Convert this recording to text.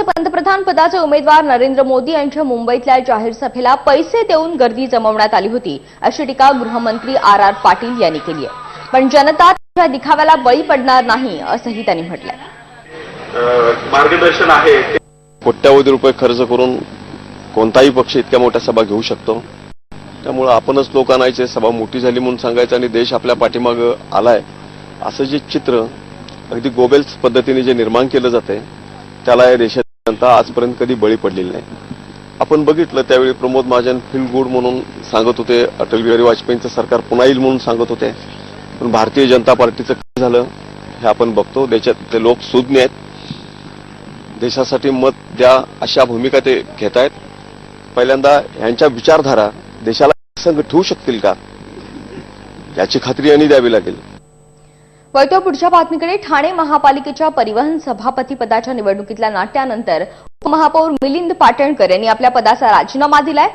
काँग्रेसचे पंतप्रधान पदाचे उमेदवार नरेंद्र मोदी यांच्या मुंबईतल्या जाहीर सभेला पैसे देऊन गर्दी जमवण्यात आली होती अशी टीका गृहमंत्री आर आर पाटील यांनी केली आहे. पण जनता त्या दिखाव्याला बळी पडणार नाही असंही त्यांनी म्हटलंय. मार्गदर्शन आहे. कोट्यावधी रुपये खर्च करून कोणताही पक्ष इतक्या मोठ्या सभा घेऊ शकतो. त्यामुळं आपणच लोक आणायचे सभा मोठी झाली म्हणून सांगायचं आणि देश आपल्या पाठीमागं आलाय असं जे चित्र अगदी गोबेल्स पद्धतीने जे निर्माण केलं जातंय त्याला या देशाची जनता आजपर्यंत कधी बळी पडलेली नाही. आपण बघितलं त्यावेळी प्रमोद महाजन फील गुड म्हणून सांगत होते अटल बिहारी वाजपेयींचं सरकार पुन्हा येईल म्हणून सांगत होते. पण भारतीय जनता पार्टीचं काय झालं हे आपण बघतो. देशात ते लोक सुज्ञ आहेत. देशासाठी मत द्या अशा भूमिका ते घेत आहेत पहिल्यांदा यांच्या विचारधारा देशाला संघ ठेवू शकतील का? याची खात्री यांनी द्यावी लागेल. वळतो पुढच्या बातमीकडे ठाणे महापालिकेच्या परिवहन सभापती पदाच्या निवडणुकीतल्या नाट्यानंतर उपमहापौर मिलिंद पाटणकर यांनी आपल्या पदाचा राजीनामा दिलाय.